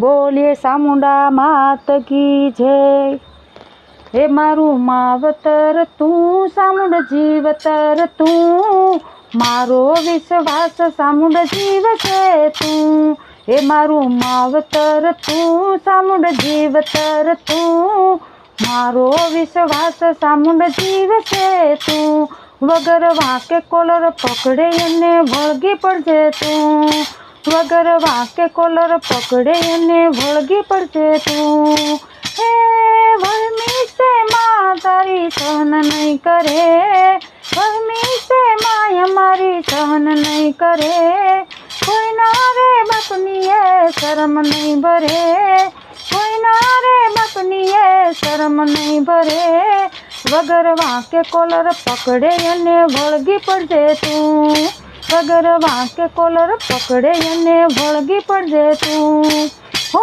બોલીએ, સામુંડા માત કી જય હે મારું માવતર, તું સામુંડ જીવતર, તું મારો વિશ્વાસ સામુંડ જીવ છે તું. હે મારું માવતર, તું સામુંડ જીવતર, તું મારો વિશ્વાસ સામુંડ જીવ છે તું. વગર વાંકે કોલર પકડે અને વળગી પડજે તું. વગર વાંકે કોલર પકડે એને વળગી પડજે તું. હે વળમી છે માં, તારી સહન નહીં કરે. વળમી છે માય, મારી સહન નહીં કરે. કોઈના રે બાપની એ શરમ નહીં ભરે. કોઈના રે બાપની એ શરમ નહીં ભરે. વગર વાંકે કોલર પકડે એને વળગી પડજે તું. વગર વાંકે કોલર પકડે અને વળગી પડજે તું. હો,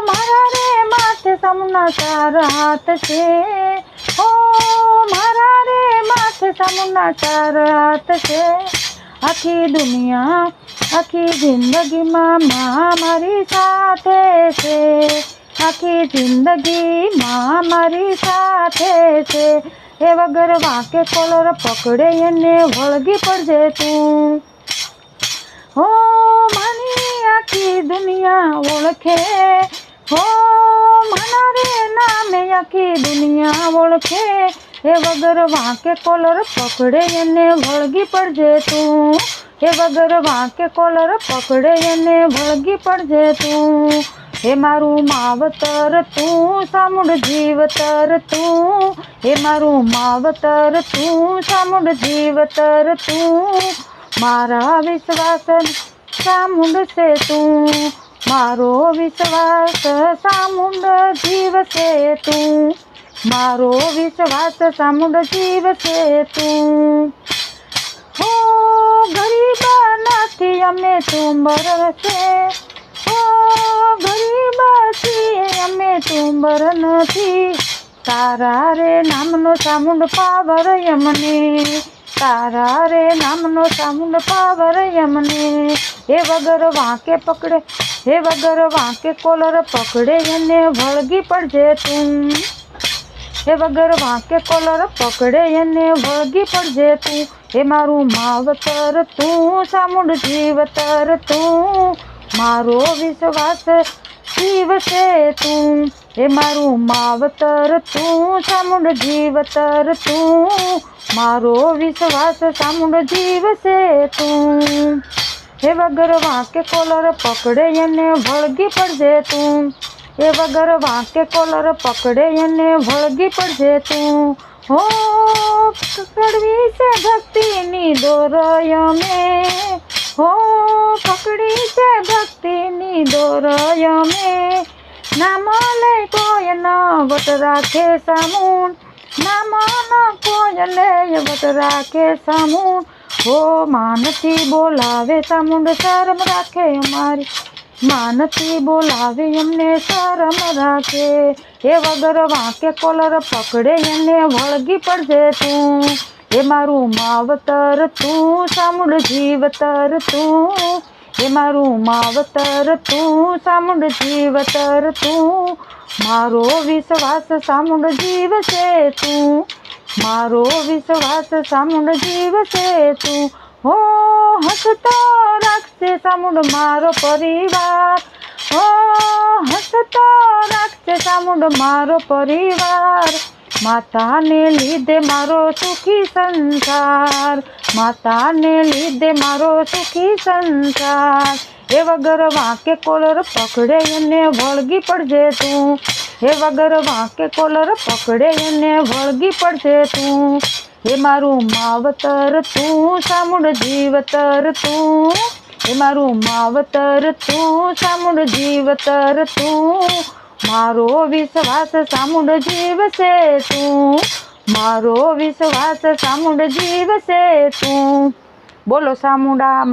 મારા રે માથે સમના ચાર હાથ છે. હો, મારા રે માથે સમના ચાર હાથ છે. આખી દુનિયા, આખી જિંદગીમાં માં મારી સાથે છે. આખી જિંદગીમાં મારી સાથે છે. એ વગર વાંકે કોલર પકડે એને વળગી પડજે તું. હો, માની આખી દુનિયા ઓળખે. હો માના રે નામે આખી દુનિયા ઓળખે. એ વગર વાંકે કોલર પકડે એને વળગી પડજે તું. એ વગર વાંકે કોલર પકડે એને વળગી પડજે તું. હે મારું માવતર, તું સામુંડ જીવતર, તું હે મારું માવતર, તું સામુંડ જીવતર, તું મારા વિશ્વાસ સામુંડ છે તું, મારો વિશ્વાસ સામુંડ જીવ છે તું, મારો વિશ્વાસ સામુંડ જીવ છે તું. હો ગરીબ નથી અમે તું હો ગરીબ છીએ અમે તુંબર નથી. તારા રે નામનો સામુંડ પાવર યમને. તારા રે નામનો સામુંડ પાવર યમને. એ વગર વાંકે પકડે, હે વગર વાંકે કોલર પકડે એને વળગી પડજે તું. હે વગર વાંકે કોલર પકડે એને વળગી પડજે તું. હે મારું માવતર, તું સામુંડ જીવતર તું. મારો વિશ્વાસ જીવ છે તું. એ મારું માવતર તું, સામુંડ જીવતર તું. મારો વિશ્વાસ સામુંડ જીવ છે તું. હે વગર વાંકે કોલર પકડે એને વળગી પડજે તું. એ વગર વાંકે કોલર પકડે એને વળગી પડજે તું. હો, પકડવી છે ભક્તિની દોરય મેં હો, પકડી છે ભક્તિની દોરય મેં નામ લે કોઈ ન વટ રાખે સામુન. નામ ન કોઈ લે વટ રાખે સામુન. હો માનથી બોલાવે સામુંડ શરમ રાખે અમારી. માનથી બોલાવે એમને શરમ રાખે. એ વગર વાંકે કોલર પકડે એને વળગી પડજે તું. એ મારું માવતર, તું સામુંડ જીવતર, તું. એ મારું માવતર, તું સામુંડ જીવતર, તું. મારો વિશ્વાસ સામુંડ જીવ છે તું. મારો વિશ્વાસ સામુંડ જીવ છે તું. હો, હસતો રાખશે સામુંડ મારો પરિવાર. હો, હસતો રાખશે સામુંડ મારો પરિવાર. માતાને લીધે મારો સુખી સંસાર. માતાને લીધે મારો સુખી સંસાર. એ વગર વાંકે કોલર પકડે એને વળગી પડજે તું. હે વગર વાંકે કોલર પકડે એને વળગી પડજે તું. હે મારું માવતર તું સામુડ જીવતર તું. હે મારું માવતર તું સામુડ જીવતર તું. મારો વિશ્વાસ સામુંડ જીવ છે તું. મારો વિશ્વાસ સામુંડ જીવ છે તું. બોલો સામુંડા